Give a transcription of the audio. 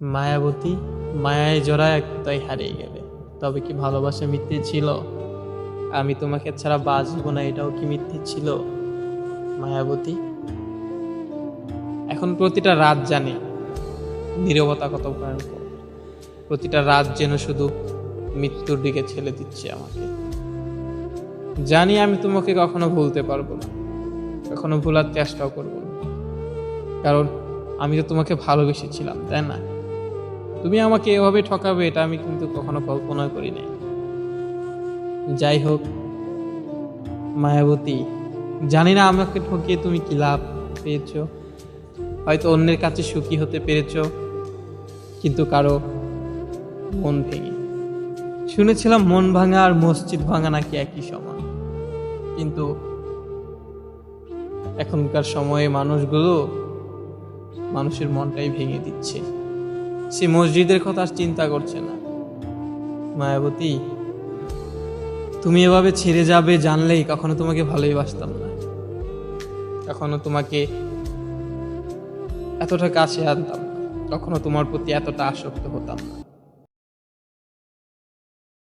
মায়াবতী, মায়ায় জড়ায় তাই হারিয়ে গেলে। তবে কি ভালোবাসা মিথ্যে ছিল? আমি তোমাকে ছাড়া বাঁচব না, এটাও কি মিথ্যে ছিল? মায়াবতী, এখন প্রতিটা রাত জানি, নীরবতা কত ভয়ঙ্কর। প্রতিটা রাত যেন শুধু মৃত্যুর দিকে ঠেলে দিচ্ছে আমাকে। জানি আমি তোমাকে কখনো ভুলতে পারব না, কখনো ভোলার চেষ্টাও করব না। কারণ আমি তো তোমাকে ভালোবেসেছিলাম, তাই না? তুমি আমাকে এভাবে ঠকাবে, এটা আমি কিন্তু কখনো কল্পনা করি নাই। যাই হোক, মায়াবতী, জানি না আমাকে ঠকিয়ে তুমি কি লাভ পেয়েছ। হয়তো অন্যের কাছে সুখী হতে পেরেছ, কিন্তু কারও মন ভেঙে। শুনেছিলাম মন ভাঙা আর মসজিদ ভাঙা নাকি একই সমান। কিন্তু এখনকার সময়ে মানুষগুলো মানুষের মনটাই ভেঙে দিচ্ছে। সে মসজিদের কথা চিন্তা করছে না। মায়াবতী, তুমি এভাবে ছেড়ে যাবে জানলেই কখনো তোমাকে ভালোই বাসতাম না। কখনো তোমাকে এতটা কাছে আনতাম কখনো তোমার প্রতি এতটা আসক্ত হতাম না।